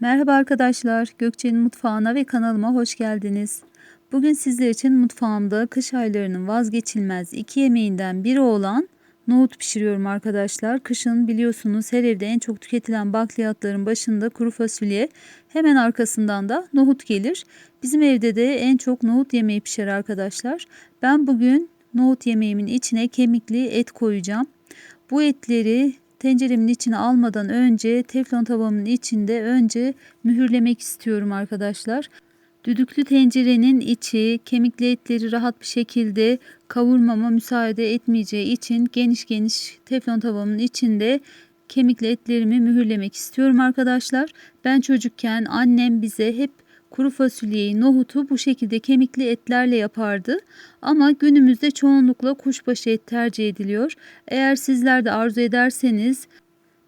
Merhaba arkadaşlar, Gökçe'nin mutfağına ve kanalıma hoş geldiniz. Bugün sizler için mutfağımda kış aylarının vazgeçilmez iki yemeğinden biri olan nohut pişiriyorum arkadaşlar. Kışın biliyorsunuz her evde en çok tüketilen bakliyatların başında kuru fasulye, hemen arkasından da nohut gelir. Bizim evde de en çok nohut yemeği pişer arkadaşlar. Ben bugün nohut yemeğimin içine kemikli et koyacağım. Bu etleri tenceremin içine almadan önce teflon tavamın içinde önce mühürlemek istiyorum arkadaşlar. Düdüklü tencerenin içi kemikli etleri rahat bir şekilde kavurmama müsaade etmeyeceği için geniş geniş teflon tavamın içinde kemikli etlerimi mühürlemek istiyorum arkadaşlar. Ben çocukken annem bize hep kuru fasulyeyi, nohutu bu şekilde kemikli etlerle yapardı. Ama günümüzde çoğunlukla kuşbaşı et tercih ediliyor. Eğer sizler de arzu ederseniz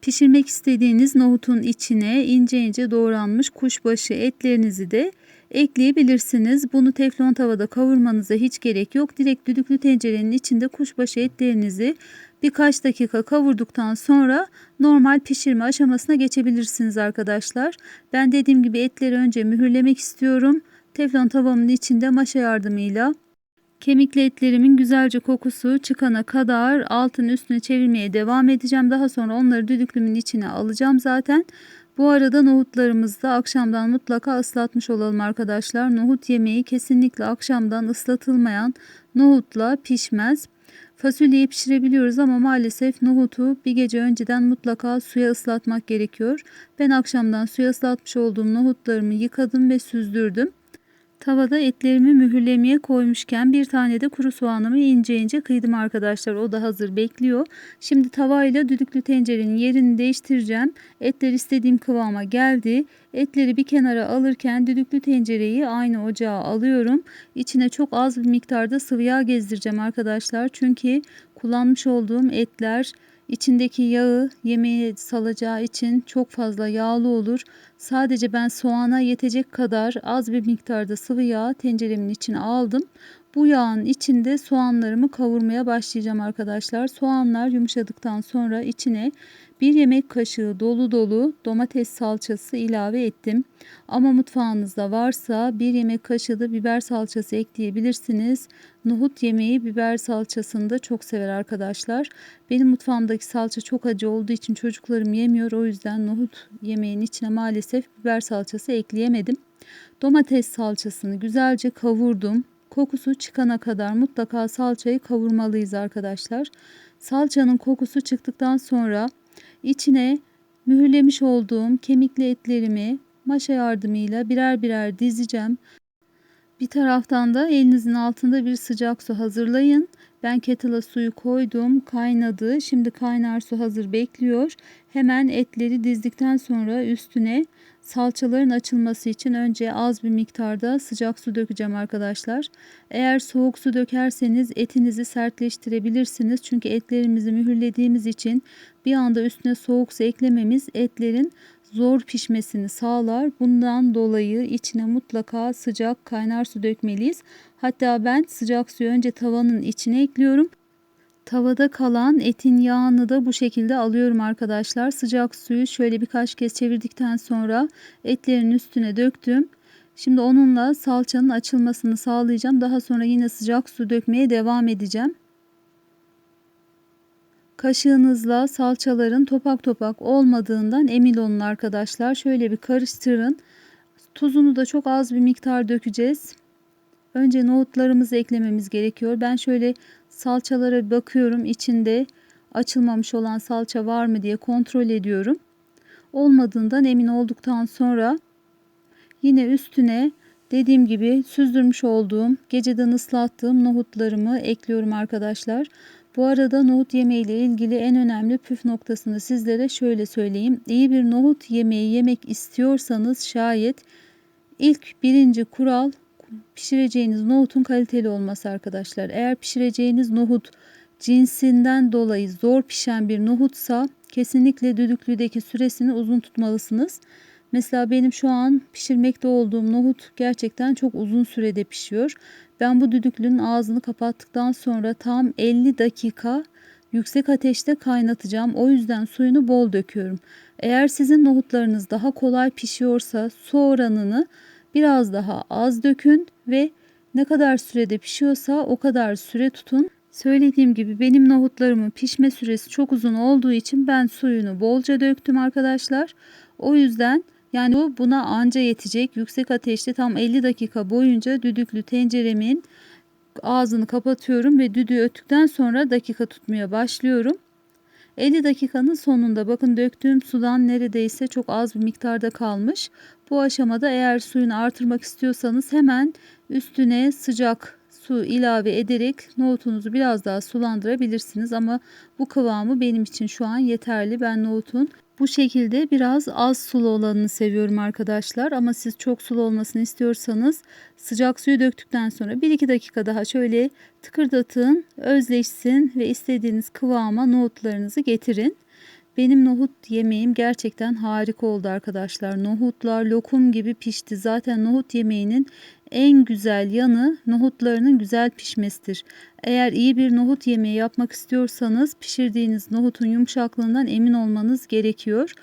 pişirmek istediğiniz nohutun içine ince ince doğranmış kuşbaşı etlerinizi de ekleyebilirsiniz. Bunu teflon tavada kavurmanıza hiç gerek yok. Direkt düdüklü tencerenin içinde kuşbaşı etlerinizi birkaç dakika kavurduktan sonra normal pişirme aşamasına geçebilirsiniz arkadaşlar. Ben dediğim gibi etleri önce mühürlemek istiyorum. Teflon tavamın içinde maşa yardımıyla Kemikli etlerimin güzelce kokusu çıkana kadar altın üstüne çevirmeye devam edeceğim. Daha sonra onları düdüklümün içine alacağım zaten. Bu arada nohutlarımızı da akşamdan mutlaka ıslatmış olalım arkadaşlar. Nohut yemeği kesinlikle akşamdan ıslatılmayan nohutla pişmez. Fasulyeyi pişirebiliyoruz ama maalesef nohutu bir gece önceden mutlaka suya ıslatmak gerekiyor. Ben akşamdan suya ıslatmış olduğum nohutlarımı yıkadım ve süzdürdüm. Tavada etlerimi mühürlemeye koymuşken bir tane de kuru soğanımı ince ince kıydım arkadaşlar. O da hazır bekliyor. Şimdi tavayla düdüklü tencerenin yerini değiştireceğim. Etler istediğim kıvama geldi. Etleri bir kenara alırken düdüklü tencereyi aynı ocağa alıyorum. İçine çok az bir miktarda sıvı yağ gezdireceğim arkadaşlar. Çünkü kullanmış olduğum etler İçindeki yağı yemeğe salacağı için çok fazla yağlı olur. Sadece ben soğana yetecek kadar az bir miktarda sıvı yağ tenceremin içine aldım. Bu yağın içinde soğanlarımı kavurmaya başlayacağım arkadaşlar. Soğanlar yumuşadıktan sonra içine bir yemek kaşığı dolu dolu domates salçası ilave ettim. Ama mutfağınızda varsa bir yemek kaşığı da biber salçası ekleyebilirsiniz. Nohut yemeği biber salçasını da çok sever arkadaşlar. Benim mutfağımdaki salça çok acı olduğu için çocuklarım yemiyor. O yüzden nohut yemeğin içine maalesef biber salçası ekleyemedim. Domates salçasını güzelce kavurdum. Kokusu çıkana kadar mutlaka salçayı kavurmalıyız arkadaşlar. Salçanın kokusu çıktıktan sonra içine mühürlemiş olduğum kemikli etlerimi maşa yardımıyla birer birer dizeceğim. Bir taraftan da elinizin altında bir sıcak su hazırlayın. Ben kettle'a suyu koydum, kaynadı. Şimdi kaynar su hazır bekliyor. Hemen etleri dizdikten sonra üstüne salçaların açılması için önce az bir miktarda sıcak su dökeceğim arkadaşlar. Eğer soğuk su dökerseniz etinizi sertleştirebilirsiniz. Çünkü etlerimizi mühürlediğimiz için bir anda üstüne soğuk su eklememiz etlerin zor pişmesini sağlar. Bundan dolayı içine mutlaka sıcak kaynar su dökmeliyiz. Hatta ben sıcak suyu önce tavanın içine ekliyorum. Tavada kalan etin yağını da bu şekilde alıyorum arkadaşlar. Sıcak suyu şöyle birkaç kez çevirdikten sonra etlerin üstüne döktüm. Şimdi onunla salçanın açılmasını sağlayacağım. Daha sonra yine sıcak su dökmeye devam edeceğim. Kaşığınızla salçaların topak topak olmadığından emin olun arkadaşlar. Şöyle bir karıştırın. Tuzunu da çok az bir miktar dökeceğiz. Önce nohutlarımızı eklememiz gerekiyor. Ben şöyle salçalara bakıyorum. İçinde açılmamış olan salça var mı diye kontrol ediyorum. Olmadığından emin olduktan sonra yine üstüne dediğim gibi süzdürmüş olduğum, geceden ıslattığım nohutlarımı ekliyorum arkadaşlar. Bu arada nohut yemeği ile ilgili en önemli püf noktasını sizlere şöyle söyleyeyim. İyi bir nohut yemeği yemek istiyorsanız şayet ilk birinci kural pişireceğiniz nohutun kaliteli olması arkadaşlar. Eğer pişireceğiniz nohut cinsinden dolayı zor pişen bir nohutsa kesinlikle düdüklüdeki süresini uzun tutmalısınız. Mesela benim şu an pişirmekte olduğum nohut gerçekten çok uzun sürede pişiyor. Ben bu düdüklünün ağzını kapattıktan sonra tam 50 dakika yüksek ateşte kaynatacağım. O yüzden suyunu bol döküyorum. Eğer sizin nohutlarınız daha kolay pişiyorsa su oranını biraz daha az dökün ve ne kadar sürede pişiyorsa o kadar süre tutun. Söylediğim gibi benim nohutlarımın pişme süresi çok uzun olduğu için ben suyunu bolca döktüm arkadaşlar. O yüzden yani bu buna anca yetecek. Yüksek ateşte tam 50 dakika boyunca düdüklü tenceremin ağzını kapatıyorum ve düdüğü öttükten sonra dakika tutmaya başlıyorum. 50 dakikanın sonunda bakın döktüğüm sudan neredeyse çok az bir miktarda kalmış. Bu aşamada eğer suyunu artırmak istiyorsanız hemen üstüne sıcak su ilave ederek nohutunuzu biraz daha sulandırabilirsiniz ama bu kıvamı benim için şu an yeterli. Ben nohutun bu şekilde biraz az sulu olanını seviyorum arkadaşlar ama siz çok sulu olmasını istiyorsanız sıcak suyu döktükten sonra 1-2 dakika daha şöyle tıkırdatın, özleşsin ve istediğiniz kıvama nohutlarınızı getirin. Benim nohut yemeğim gerçekten harika oldu arkadaşlar. Nohutlar lokum gibi pişti. Zaten nohut yemeğinin en güzel yanı nohutlarının güzel pişmesidir. Eğer iyi bir nohut yemeği yapmak istiyorsanız pişirdiğiniz nohutun yumuşaklığından emin olmanız gerekiyor.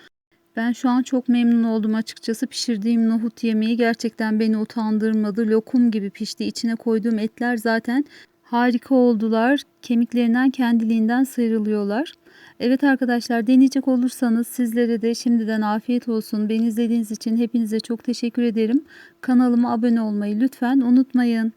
Ben şu an çok memnun oldum açıkçası. Pişirdiğim nohut yemeği gerçekten beni utandırmadı. Lokum gibi pişti. İçine koyduğum etler zaten harika oldular. Kemiklerinden kendiliğinden sıyrılıyorlar. Evet arkadaşlar deneyecek olursanız sizlere de şimdiden afiyet olsun. Beni izlediğiniz için hepinize çok teşekkür ederim. Kanalıma abone olmayı lütfen unutmayın.